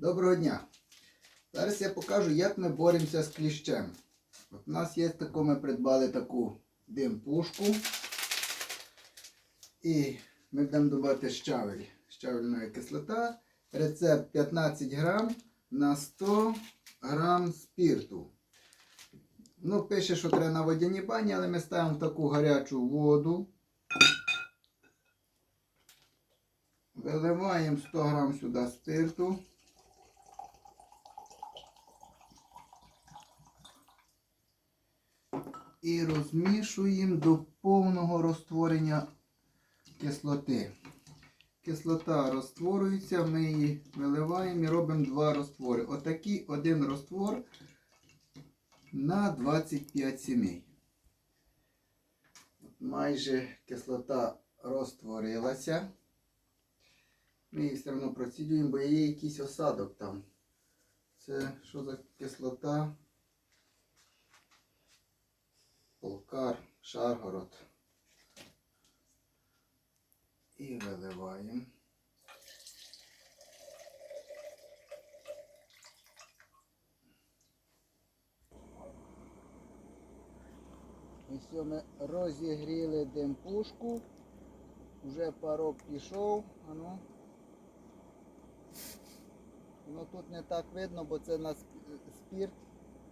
Доброго дня! Зараз я покажу, як ми боремося з кліщем. От у нас є таку, ми придбали таку дим-пушку. І ми будемо додати щавель. Щавельна кислота. Рецепт 15 грам на 100 грам спірту. Ну, пише, що треба на водяній бані, але ми ставимо в таку гарячу воду. Виливаємо 100 грам сюди спирту. І розмішуємо до повного розтворення кислоти. Кислота розтворюється, ми її виливаємо і робимо два розтвори. Отакий один розтвор на 25 сімей. Майже кислота розтворилася. Ми її все одно процідуємо, бо є якийсь осадок там. Це що за кислота? Полкар, Шаргород. І виливаємо. Все, ми розігріли димпушку. Вже парок пішов. Ану. Воно тут не так видно, бо це на сп- спірт.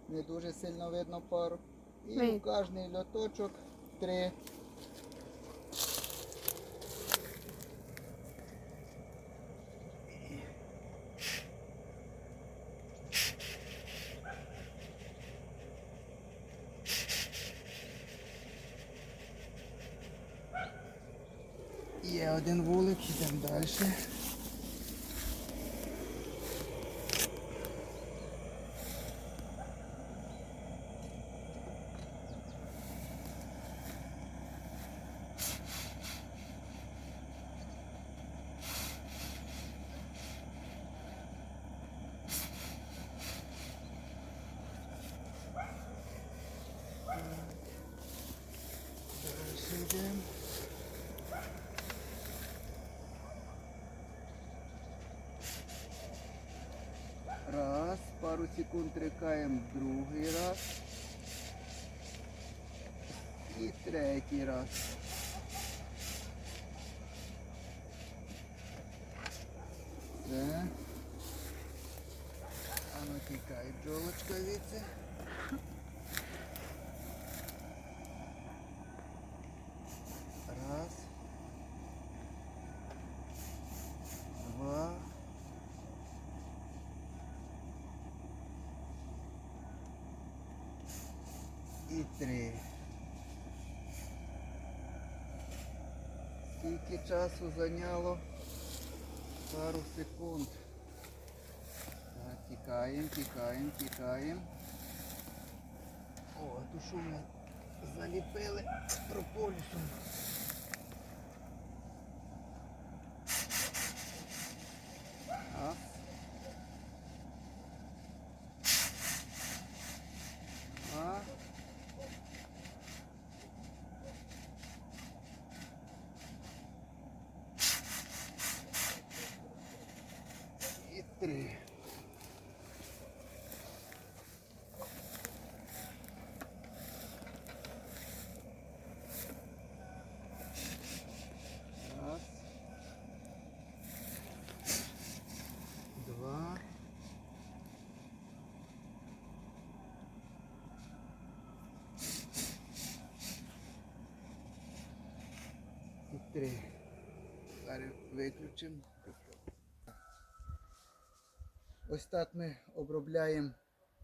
Не дуже сильно видно пару. І в кожний льоточок три. Є один вулик, йдемо далі. Дальше йдемо. Раз, пару секунд рикаємо другий раз. І третій раз. Це. А ну тікай, бджолочка звідси. 23. Скільки часу зайняло? Пару секунд. Тікаємо, тікаємо, тікаємо. О, а ми заліпили прополісом. Два. І три. Зараз виключимо. Ось так ми обробляємо,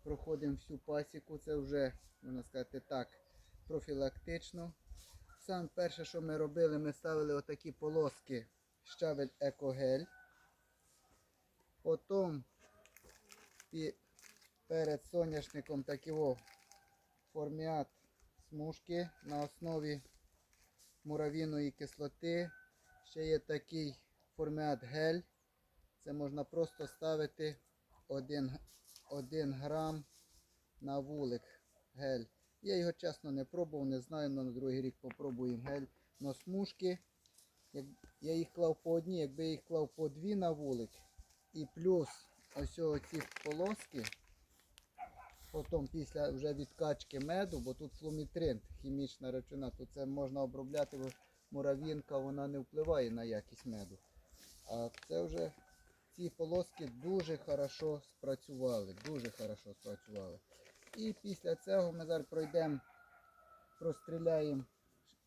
проходимо всю пасіку. Це вже, можна сказати так, профілактично. Саме перше, що ми робили, ми ставили отакі полоски щавель екогель. Потім перед соняшником такі о, форміат смужки на основі муравіної кислоти. Ще є такий форміат гель. Це можна просто ставити 1, 1 грам на вулик гель. Я його чесно не пробував, не знаю, але на другий рік попробуємо гель. Но смужки, як, я їх клав по одній, якби я їх клав по дві на вулик і плюс ось оці полоски. Потім після вже відкачки меду, бо тут флумітрин, хімічна речовина, то це можна обробляти, бо муравінка вона не впливає на якість меду. А це вже ці полоски дуже хорошо спрацювали. Дуже хорошо спрацювали. І після цього ми зараз пройдемо, простріляємо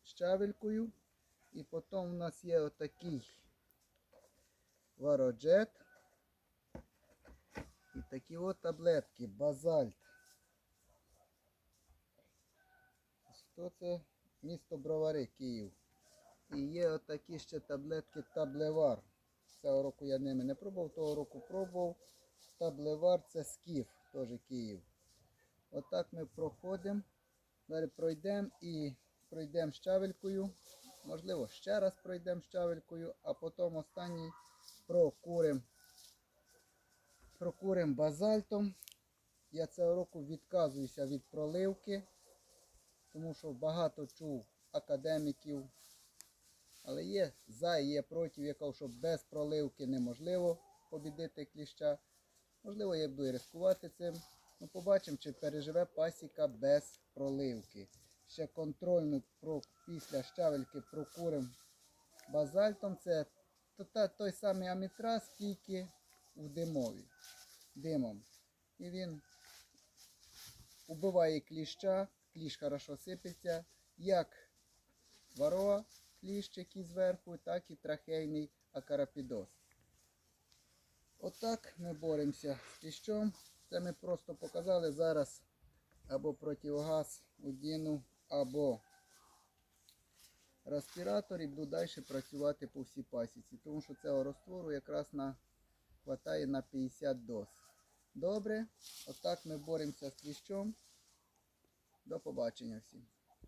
щавелькою. І потім у нас є отакий вароджет. І такі от таблетки, базальт. Що це? Місто Бровари, Київ. І є отакі ще таблетки таблевар. Цього року я ними не пробував, того року пробував. Таблевар це скіф, теж Київ. Отак ми проходимо. Далі пройдемо і пройдемо щавелькою. Можливо, ще раз пройдемо щавелькою, а потім останній прокуримо прокурим базальтом. Я цього року відказуюся від проливки, тому що багато чув академіків. Але є за і є проти, я кажу, що без проливки неможливо побідити кліща. Можливо, я буду і ризикувати цим. Ну, побачимо, чи переживе пасіка без проливки. Ще контрольну після щавельки прокурим базальтом. Це той самий амітраз, тільки в димові. Димом. І він убиває кліща, кліщ хорошо сипеться, як вароа кліщ, який зверху, так і трахейний акарапідоз. Отак ми боремося з кліщом. Це ми просто показали зараз або противогаз удіну, або респіратор і буду далі працювати по всій пасіці, тому що цього розтвору якраз на, хватає на 50 доз. Добре, отак ми боремося з кліщом. До побачення всім.